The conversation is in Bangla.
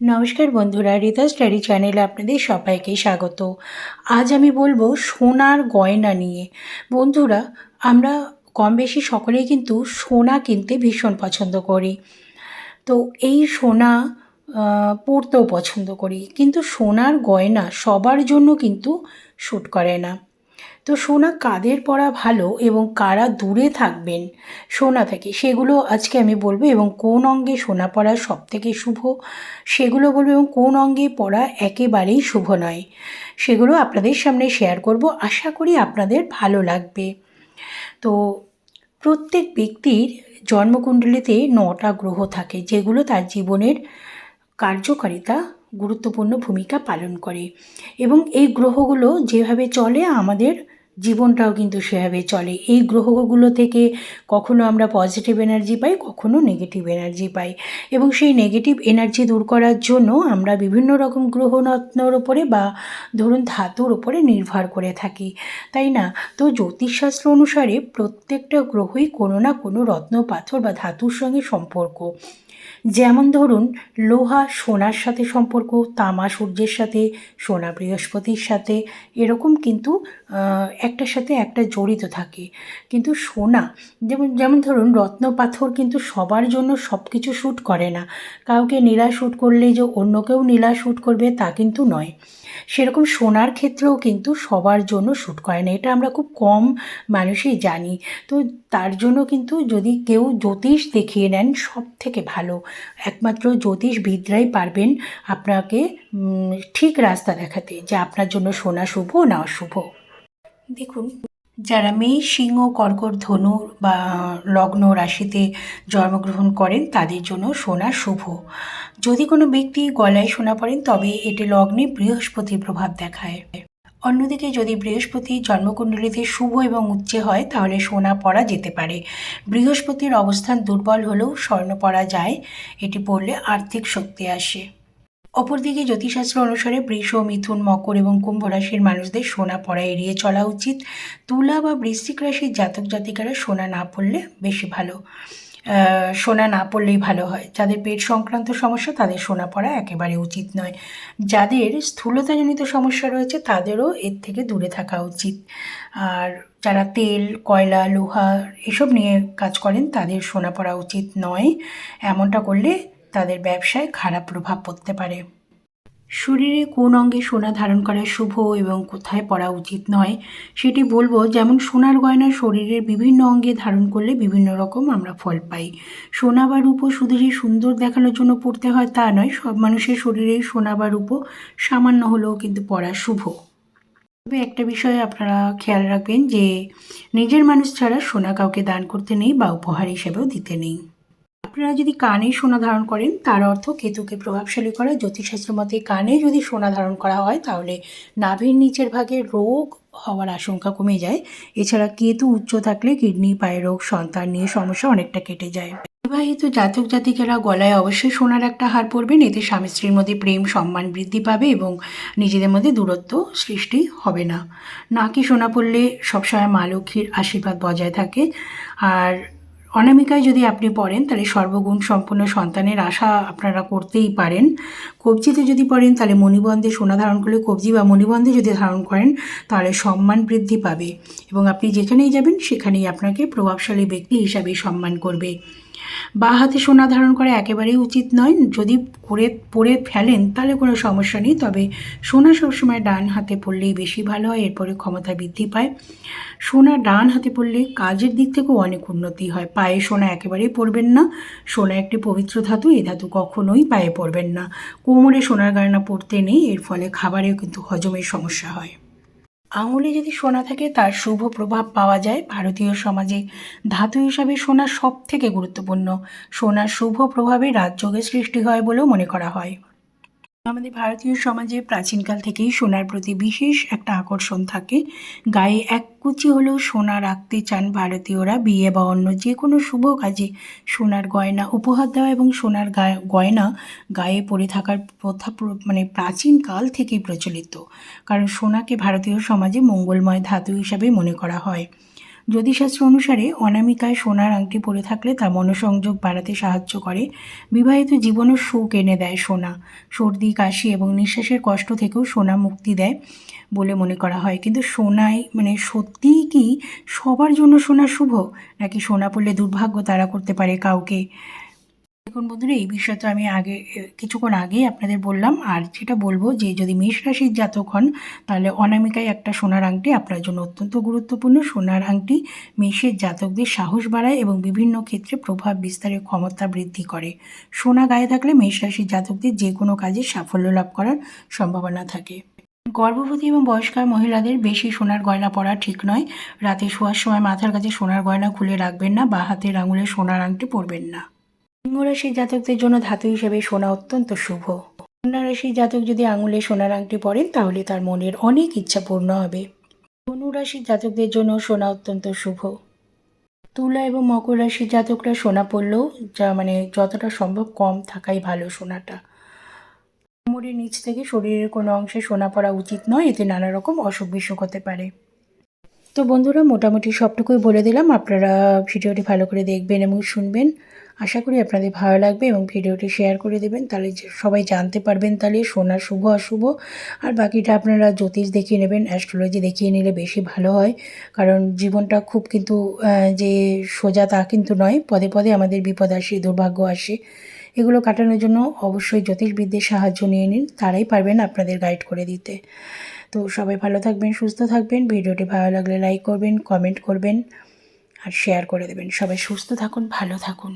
নমস্কার বন্ধুরা, রিতা স্টাডি চ্যানেলে আপনাদের সবাইকে স্বাগত। আজ আমি বলব সোনার গয়না নিয়ে। বন্ধুরা, আমরা কম বেশি সকলেই কিন্তু সোনা কিনতে ভীষণ পছন্দ করি। তো এই সোনা পরতেও পছন্দ করি। কিন্তু সোনার গয়না সবার জন্য কিন্তু শ্যুট করে না। তো সোনা কাদের পরা ভালো এবং কারা দূরে থাকবেন? সোনা থেকে। সেগুলো আজকে আমি বলব এবং কোন অঙ্গে সোনা পরা সব থেকে শুভ? সেগুলো বলব এবং কোন অঙ্গে পরা একেবারেই শুভ নয়? সেগুলো আপনাদের সামনে শেয়ার করব। আশা করি আপনাদের ভালো লাগবে। তো প্রত্যেক ব্যক্তির জন্মকুণ্ডলিতে নটা গ্রহ থাকে, যেগুলো তার জীবনের কার্যকারিতা গুরুত্বপূর্ণ ভূমিকা পালন করে। এবং এই গ্রহগুলো যেভাবে চলে, আমাদের জীবনটাও কিন্তু সেভাবে চলে। এই গ্রহগুলো থেকে কখনো আমরা পজিটিভ এনার্জি পাই, কখনো নেগেটিভ এনার্জি পাই। এবং সেই নেগেটিভ এনার্জি দূর করার জন্য আমরা বিভিন্ন রকম গ্রহরত্নর ওপরে বা ধরুন ধাতুর ওপরে নির্ভর করে থাকি, তাই না? তো জ্যোতিষশাস্ত্র অনুসারে প্রত্যেকটা গ্রহই কোনো না কোনো রত্ন, পাথর বা ধাতুর সঙ্গে সম্পর্ক। যেমন ধরুন, লোহা, সোনার সাথে সম্পর্ক, তামা সূর্যের সাথে, সোনা বৃহস্পতির সাথে, এরকম কিন্তু একটার সাথে একটা জড়িত থাকে। কিন্তু সোনা, যেমন যেমন ধরুন, রত্ন পাথর কিন্তু সবার জন্য সব কিছু শ্যুট করে না। কাউকে নীলা শ্যুট করলে যে অন্য কেউ নীলা শ্যুট করবে তা কিন্তু নয়। সেরকম সোনার ক্ষেত্রেও কিন্তু সবার জন্য শ্যুট করে না। এটা আমরা খুব কম মানুষই জানি। তো তার জন্য কিন্তু যদি কেউ জ্যোতিষ দেখিয়ে নেন সব থেকে ভালো। একমাত্র জ্যোতিষবিদরাই পারবেন আপনাকে ঠিক রাস্তা দেখাতে যে আপনার জন্য সোনা শুভ না অশুভ। দেখুন যারা মেষ সিংহ, কর্কট, ধনু বা লগ্ন রাশিতে জন্মগ্রহণ করেন, তাদের জন্য সোনা শুভ। যদি কোনো ব্যক্তি গলায় সোনা পড়েন তবে এটি লগ্নে বৃহস্পতির প্রভাব দেখায়। অন্যদিকে যদি বৃহস্পতি জন্মকুণ্ডলিতে শুভ এবং উচ্চে হয়, তাহলে সোনা পরা যেতে পারে। বৃহস্পতির অবস্থান দুর্বল হলেও স্বর্ণ পরা যায়, এটি পড়লে আর্থিক শক্তি আসে। অপরদিকে জ্যোতিষশাস্ত্র অনুসারে বৃষ, মিথুন, মকর এবং কুম্ভ রাশির মানুষদের সোনা পড়া এড়িয়ে চলা উচিত। তুলা বা বৃশ্চিক রাশির জাতক জাতিকারা সোনা না পড়লে বেশি ভালো সোনা না পড়লেই ভালো হয়। যাদের পেট সংক্রান্ত সমস্যা, তাদের সোনা পড়া একেবারে উচিত নয়। যাদের স্থূলতাজনিত সমস্যা রয়েছে, তাদেরও এর থেকে দূরে থাকা উচিত। আর যারা তেল, কয়লা, লোহা এসব নিয়ে কাজ করেন, তাদের সোনা পরা উচিত নয়। এমনটা করলে তাদের ব্যবসায় খারাপ প্রভাব পড়তে পারে। শরীরে কোন অঙ্গে সোনা ধারণ করা শুভ এবং কোথায় পরা উচিত নয়, সেটি বলব যেমন সোনার গয়না শরীরের বিভিন্ন অঙ্গে ধারণ করলে বিভিন্ন রকম আমরা ফল পাই। সোনা বা রূপো শুধু যে সুন্দর দেখানোর জন্য পড়তে হয় তা নয়, সব মানুষের শরীরেই সোনা বা রূপো সামান্য হলেও কিন্তু পরা শুভ। তবে একটা বিষয়ে আপনারা খেয়াল রাখবেন যে নিজের মানুষ ছাড়া সোনা কাউকে দান করতে নেই বা উপহার হিসেবেও দিতে নেই। আপনারা যদি কানে সোনা ধারণ করেন, তার অর্থ কেতুকে প্রভাবশালী করা। জ্যোতিষশাস্ত্র মতে কানে যদি সোনা ধারণ করা হয়, তাহলে নাভির নিচের ভাগে রোগ হওয়ার আশঙ্কা কমে যায়। এছাড়া কেতু উচ্চ থাকলে কিডনি পায়ের রোগ, সন্তান নিয়ে সমস্যা অনেকটা কেটে যায়। বিবাহিত জাতক জাতিকেরা গলায় অবশ্যই সোনার একটা হার পরবেন। এতে স্বামী স্ত্রীর মধ্যে প্রেম, সম্মান বৃদ্ধি পাবে এবং নিজেদের মধ্যে দূরত্ব সৃষ্টি হবে না। নাকি সোনা পড়লে সবসময় মা লক্ষ্মীর আশীর্বাদ বজায় থাকে। আর অনামিকায় যদি আপনি পড়েন, তাহলে সর্বগুণ সম্পূর্ণ সন্তানের আশা আপনারা করতেই পারেন। কবজিতে যদি পড়েন, তাহলে মণিবন্ধে সোনা ধারণ করলে কবজি বা মণিবন্ধে যদি ধারণ করেন, তাহলে সম্মান বৃদ্ধি পাবে। এবং আপনি যেখানেই যাবেন, সেখানেই আপনাকে প্রভাবশালী ব্যক্তি হিসাবে সম্মান করবে। বা হাতে সোনা ধারণ করা একেবারেই উচিত নয়। যদি করে পরে ফেলেন, তাহলে কোনো সমস্যা নেই। তবে সোনা সবসময় ডান হাতে পড়লেই বেশি ভালো হয়, এরপরে ক্ষমতা বৃদ্ধি পায়। সোনা ডান হাতে পড়লে কাজের দিক থেকেও অনেক উন্নতি হয়। পায়ে সোনা একেবারেই পরবেন না। সোনা একটি পবিত্র ধাতু এই ধাতু কখনোই পায়ে পরবেন না। কোমরে সোনার গয়না পড়তে নেই, এর ফলে খাবারেও কিন্তু হজমের সমস্যা হয়। আঙুলে যদি সোনা থাকে, তার শুভ প্রভাব পাওয়া যায়। ভারতীয় সমাজে ধাতু হিসাবে সোনা সব থেকে গুরুত্বপূর্ণ। সোনার শুভ প্রভাবে রাজযোগের সৃষ্টি হয় বলেও মনে করা হয়। আমাদের ভারতীয় সমাজে প্রাচীনকাল থেকেই সোনার প্রতি বিশেষ একটা আকর্ষণ থাকে। গায়ে এক কুচি হলেও সোনা রাখতে চান ভারতীয়রা, বিয়ে বা অন্য যে কোনো শুভ কাজে সোনার গয়না উপহার দেওয়া এবং সোনার গয়না গায়ে পরে থাকার প্রথা প্র- মানে প্রাচীনকাল থেকেই প্রচলিত। কারণ সোনাকে ভারতীয় সমাজে মঙ্গলময় ধাতু হিসাবে মনে করা হয়। জ্যোতিষশাস্ত্র অনুসারে অনামিকায় সোনার আংটি পরে থাকলে তা মনোসংযোগ বাড়াতে সাহায্য করে। বিবাহিত জীবনও সুখ এনে দেয় সোনা। সর্দি, কাশি এবং নিঃশ্বাসের কষ্ট থেকেও সোনা মুক্তি দেয় বলে মনে করা হয়। কিন্তু সোনায় মানে সত্যিই কি সবার জন্য সোনা শুভ? নাকি সোনা পড়লে দুর্ভাগ্য তারা করতে পারে কাউকে? দেখুন বন্ধুরা, এই বিষয়ে তো আমি আগে কিছুক্ষণ আগেই আপনাদের বললাম। আর যেটা বলব যে, যদি মেষ রাশির জাতক হন, তাহলে অনামিকায় একটা সোনার আংটি আপনার জন্য অত্যন্ত গুরুত্বপূর্ণ। সোনার আংটি মেষের জাতকদের সাহস বাড়ায় এবং বিভিন্ন ক্ষেত্রে প্রভাব বিস্তারের ক্ষমতা বৃদ্ধি করে। সোনা গায়ে থাকলে মেষ রাশির জাতকদের যে কোনো কাজে সাফল্য লাভ করার সম্ভাবনা থাকে। গর্ভবতী এবং বয়স্কার মহিলাদের বেশি সোনার গয়না পরা ঠিক নয়। রাতে শোয়ার সময় মাথার কাছে সোনার গয়না খুলে রাখবেন না বা হাতের আঙুলে সোনার আংটি পরবেন না। সিংহ রাশির জাতকদের জন্য ধাতু হিসেবে সোনা অত্যন্ত শুভ। রাশির জাতক যদি আঙুলে সোনার আংটি পরেন, তাহলে তার মনের অনেক ইচ্ছা পূর্ণ হবে। ধনু রাশির জাতকদের জন্য সোনা অত্যন্ত শুভ। তুলা এবং মকর রাশির জাতকরা সোনা পড়লেও যা মানে যতটা সম্ভব কম থাকাই ভালো সোনাটা। কোমরের নিচ থেকে শরীরের কোনো অংশে সোনা পরা উচিত নয়, এতে নানা রকম অসুখ বিসুখ হতে পারে। তো বন্ধুরা, মোটামুটি সবটুকুই বলে দিলাম। আপনারা ভিডিওটি ভালো করে দেখবেন এবং শুনবেন। আশা করি আপনাদের ভালো লাগবে এবং ভিডিওটি শেয়ার করে দেবেন, তাহলে সবাই জানতে পারবেন তাহলে সোনার শুভ, অশুভ। আর বাকিটা আপনারা জ্যোতিষ দেখিয়ে নেবেন অ্যাস্ট্রোলজি দেখিয়ে নিলে বেশি ভালো হয়। কারণ জীবনটা খুব কিন্তু যে সোজা তা কিন্তু নয়, পদে পদে আমাদের বিপদ আসে, দুর্ভাগ্য আসে। এগুলো কাটানোর জন্য অবশ্যই জ্যোতিষবিদদের সাহায্য নিয়ে নিন, তারাই পারবেন আপনাদের গাইড করে দিতে। তো সবাই ভালো থাকবেন, সুস্থ থাকবেন, ভিডিওটি ভালো লাগলে লাইক করবেন কমেন্ট করবেন, আর শেয়ার করে দেবেন। সবাই সুস্থ থাকুন, ভালো থাকুন।